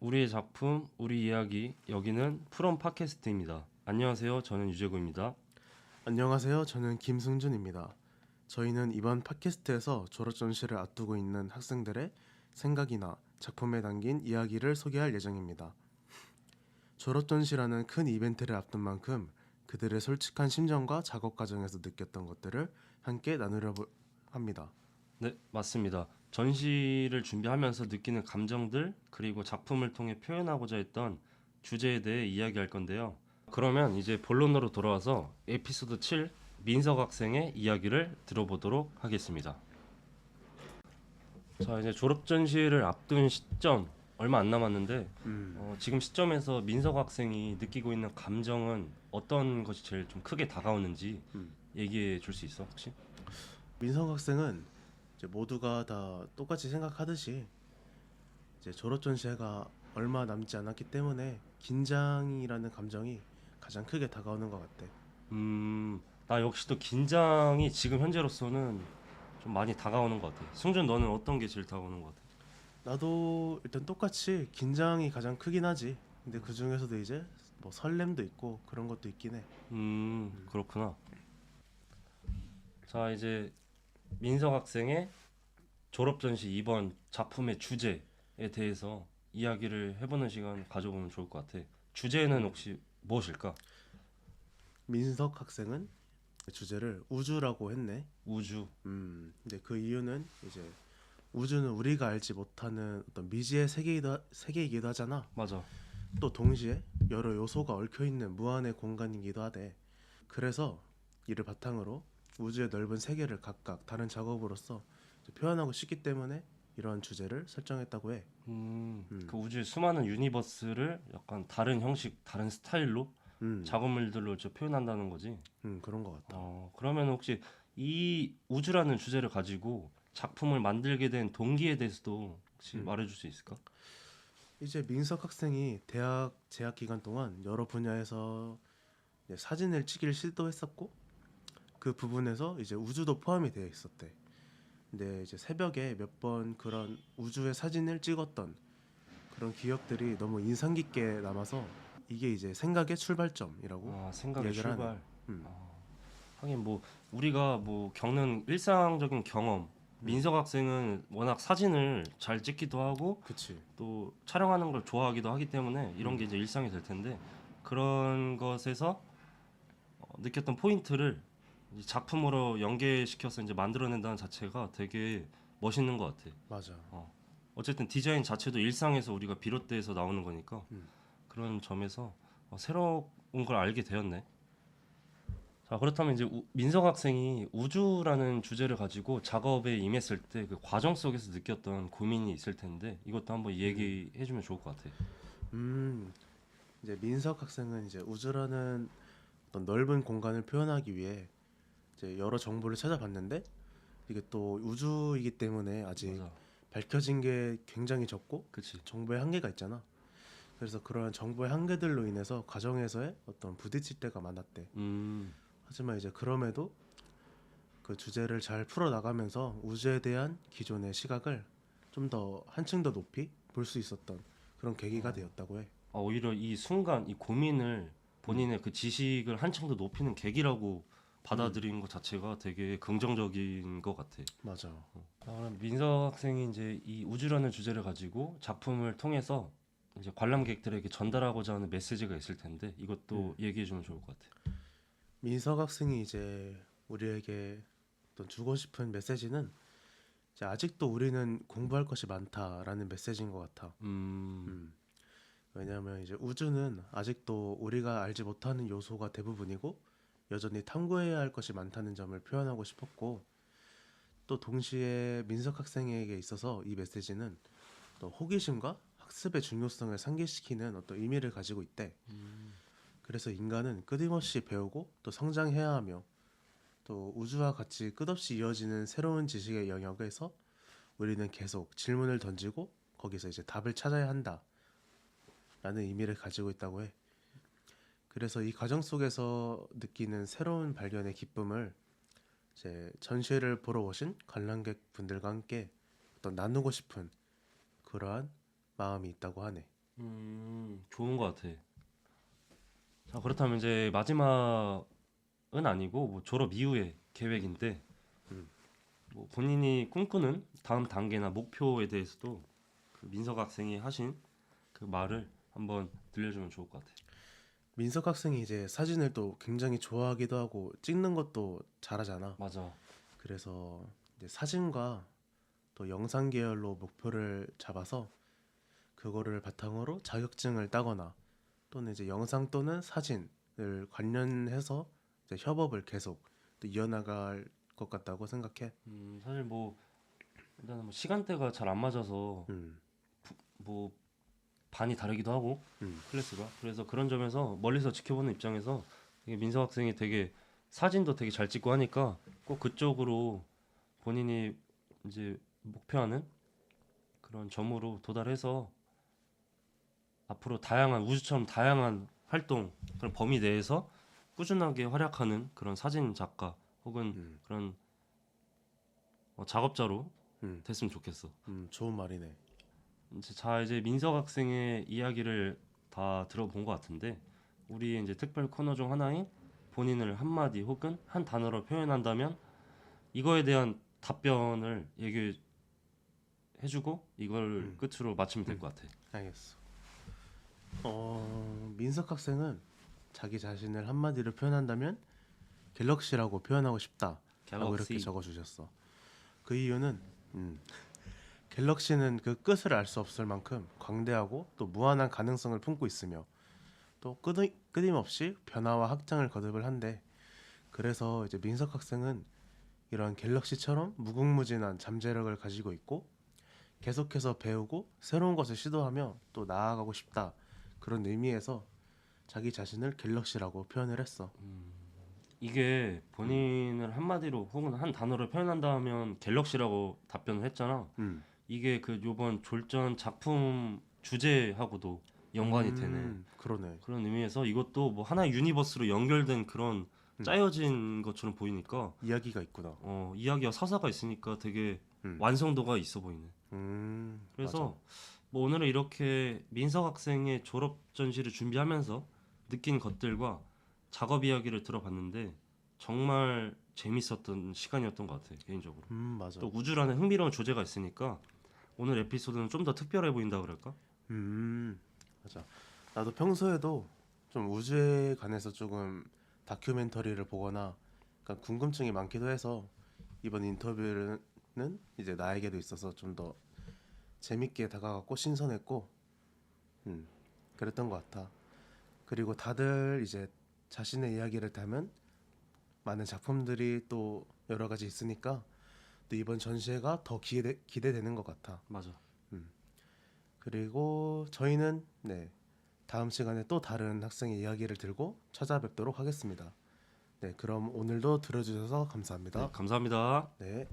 우리의 작품, 우리 이야기. 여기는 프롬 팟캐스트입니다. 안녕하세요. 저는 유재구입니다. 안녕하세요. 저는 김승준입니다. 저희는 이번 팟캐스트에서 졸업 전시를 앞두고 있는 학생들의 생각이나 작품에 담긴 이야기를 소개할 예정입니다. 졸업 전시라는 큰 이벤트를 앞둔 만큼 그들의 솔직한 심정과 작업 과정에서 느꼈던 것들을 함께 나누려 보- 합니다. 네, 맞습니다. 전시를 준비하면서 느끼는 감정들 그리고 작품을 통해 표현하고자 했던 주제에 대해 이야기할 건데요. 그러면 이제 본론으로 돌아와서 에피소드 7 민석 학생의 이야기를 들어보도록 하겠습니다. 자, 이제 졸업 전시를 앞둔 시점 얼마 안 남았는데 음, 어, 지금 시점에서 민석 학생이 느끼고 있는 감정은 어떤 것이 제일 좀 크게 다가오는지 음. 얘기해 줄 수 있어 혹시? 민성 학생은 이제 모두가 다 똑같이 생각하듯이 이제 졸업 전시회가 얼마 남지 않았기 때문에 긴장이라는 감정이 가장 크게 다가오는 것 같아. 음, 나 역시 또 긴장이 지금 현재로서는 좀 많이 다가오는 것 같아. 승준 너는 어떤 게 제일 다가오는 것 같아? 나도 일단 똑같이 긴장이 가장 크긴 하지. 근데 그 중에서도 이제 뭐 설렘도 있고 그런 것도 있긴 해. 음, 그렇구나. 자, 이제 민석 학생의 졸업 전시 이번 작품의 주제에 대해서 이야기를 해보는 시간 가져보면 좋을 것 같아. 주제는 혹시 무엇일까? 민석 학생은 주제를 우주라고 했네. 우주. 음, 근데 그 이유는 이제 우주는 우리가 알지 못하는 어떤 미지의 세계이기도, 세계이기도 하잖아. 맞아. 또 동시에 여러 요소가 얽혀 있는 무한의 공간이기도 하대. 그래서 이를 바탕으로 우주의 넓은 세계를 각각 다른 작업으로서 표현하고 싶기 때문에 이런 주제를 설정했다고 해. 음, 음. 그 우주의 수많은 유니버스를 약간 다른 형식, 다른 스타일로 음, 작업물들로 저 표현한다는 거지. 음 그런 것 같다. 어, 그러면 혹시 이 우주라는 주제를 가지고 작품을 만들게 된 동기에 대해서도 혹시 음. 말해줄 수 있을까? 이제 민석 학생이 대학 재학 기간 동안 여러 분야에서 사진을 찍기를 시도했었고 그 부분에서 이제 우주도 포함이 되어 있었대. 근데 이제 새벽에 몇 번 그런 우주의 사진을 찍었던 그런 기억들이 너무 인상 깊게 남아서 이게 이제 생각의 출발점이라고. 아, 생각의 얘기를. 출발. 음. 아, 하긴 뭐 우리가 뭐 겪는 일상적인 경험. 민석 학생은 워낙 사진을 잘 찍기도 하고 그치. 또 촬영하는 걸 좋아하기도 하기 때문에 이런 게 이제 일상이 될 텐데 그런 것에서 어, 느꼈던 포인트를 이제 작품으로 연계시켜서 이제 만들어낸다는 자체가 되게 멋있는 것 같아. 맞아. 어쨌든 디자인 자체도 일상에서 우리가 비롯돼서 나오는 거니까 음. 그런 점에서 어, 새로운 걸 알게 되었네. 자 그렇다면 이제 우- 민석 학생이 우주라는 주제를 가지고 작업에 임했을 때 그 과정 속에서 느꼈던 고민이 있을 텐데 이것도 한번 얘기해 주면 좋을 것 같아. 음, 이제 민석 학생은 이제 우주라는 어떤 넓은 공간을 표현하기 위해 이제 여러 정보를 찾아봤는데 이게 또 우주이기 때문에 아직 맞아. 밝혀진 게 굉장히 적고 그치. 정보의 한계가 있잖아. 그래서 그런 정보의 한계들로 인해서 과정에서의 어떤 부딪힐 때가 많았대. 음, 하지만 이제 그럼에도 그 주제를 잘 풀어 나가면서 우주에 대한 기존의 시각을 좀 더 한층 더 높이 볼 수 있었던 그런 계기가 되었다고 해. 아, 오히려 이 순간 이 고민을 본인의 그 지식을 한층 더 높이는 계기라고 받아들이는 것 자체가 되게 긍정적인 것 같아. 맞아. 아, 그럼 민석 학생이 이제 이 우주라는 주제를 가지고 작품을 통해서 이제 관람객들에게 전달하고자 하는 메시지가 있을 텐데 이것도 얘기해 주면 좋을 것 같아. 민석 학생이 이제 우리에게 어떤 주고 싶은 메시지는 이제 아직도 우리는 공부할 것이 많다라는 메시지인 것 같아. 음, 음. 왜냐하면 이제 우주는 아직도 우리가 알지 못하는 요소가 대부분이고 여전히 탐구해야 할 것이 많다는 점을 표현하고 싶었고 또 동시에 민석 학생에게 있어서 이 메시지는 또 호기심과 학습의 중요성을 상기시키는 어떤 의미를 가지고 있대. 음, 그래서 인간은 끊임없이 배우고 또 성장해야 하며 또 우주와 같이 끝없이 이어지는 새로운 지식의 영역에서 우리는 계속 질문을 던지고 거기서 이제 답을 찾아야 한다. 라는 의미를 가지고 있다고 해. 그래서 이 과정 속에서 느끼는 새로운 발견의 기쁨을 이제 전시회를 보러 오신 관람객 분들과 함께 어떤 나누고 싶은 그러한 마음이 있다고 하네. 음, 좋은 것 같아. 자, 그렇다면 이제 마지막은 아니고 뭐 졸업 이후의 계획인데 음. 뭐 본인이 꿈꾸는 다음 단계나 목표에 대해서도 그 민석 학생이 하신 그 말을 한번 들려주면 좋을 것 같아. 민석 학생이 이제 사진을 또 굉장히 좋아하기도 하고 찍는 것도 잘하잖아. 맞아. 그래서 이제 사진과 또 영상 계열로 목표를 잡아서 그거를 바탕으로 자격증을 따거나 또는 이제 영상 또는 사진을 관련해서 이제 협업을 계속 또 이어나갈 것 같다고 생각해. 음, 사실 뭐 일단은 뭐 시간대가 잘 안 맞아서 음, 뭐 반이 다르기도 하고 음. 클래스가 그래서 그런 점에서 멀리서 지켜보는 입장에서 되게 민석 학생이 되게 사진도 되게 잘 찍고 하니까 꼭 그쪽으로 본인이 이제 목표하는 그런 점으로 도달해서 앞으로 다양한 우주처럼 다양한 활동 그런 범위 내에서 꾸준하게 활약하는 그런 사진 작가 혹은 음. 그런 어, 작업자로 음, 됐으면 좋겠어. 음, 좋은 말이네. 이제 자 이제 민석 학생의 이야기를 다 들어본 것 같은데 우리 이제 특별 코너 중 하나인 본인을 한 마디 혹은 한 단어로 표현한다면 이거에 대한 답변을 얘기해주고 이걸 음. 끝으로 마치면 될 것 같아. 알겠어. 어, 민석 학생은 자기 자신을 한 마디로 표현한다면 갤럭시라고 표현하고 싶다라고 갤럭시. 이렇게 적어주셨어. 그 이유는 음, 갤럭시는 그 끝을 알 수 없을 만큼 광대하고 또 무한한 가능성을 품고 있으며 또 끊임, 끊임없이 변화와 확장을 거듭을 한데 그래서 이제 민석 학생은 이런 갤럭시처럼 무궁무진한 잠재력을 가지고 있고 계속해서 배우고 새로운 것을 시도하며 또 나아가고 싶다 그런 의미에서 자기 자신을 갤럭시라고 표현을 했어. 이게 본인을 한마디로 혹은 한 단어로 표현한다면 갤럭시라고 답변을 했잖아. 음. 이게 그 요번 졸전 작품 주제하고도 연관이. 음, 그러네. 그런 의미에서 이것도 뭐 하나 의 유니버스로 연결된 그런 음. 짜여진 것처럼 보이니까 이야기가 있구나. 어, 이야기와 서사가 있으니까 되게 음. 완성도가 있어 보이네. 음, 그래서 뭐 오늘은 이렇게 민석 학생의 졸업 전시를 준비하면서 느낀 것들과 작업 이야기를 들어봤는데 정말 재밌었던 시간이었던 것 같아 개인적으로. 맞아. 음, 맞아. 또 우주라는 흥미로운 주제가 있으니까 오늘 에피소드는 좀 더 특별해 보인다 그럴까? 음, 맞아. 나도 평소에도 좀 우주에 관해서 조금 다큐멘터리를 보거나 약간 궁금증이 많기도 해서 이번 인터뷰는 이제 나에게도 있어서 좀 더 재밌게 다가갔고 신선했고, 음, 그랬던 것 같아. 그리고 다들 이제 자신의 이야기를 담은 많은 작품들이 또 여러 가지 있으니까 또 이번 전시회가 더 기대, 기대되는 것 같아. 맞아. 그리고 저희는 네 다음 시간에 또 다른 학생의 이야기를 들고 찾아뵙도록 하겠습니다. 네 그럼 오늘도 들어주셔서 감사합니다. 네, 감사합니다. 네.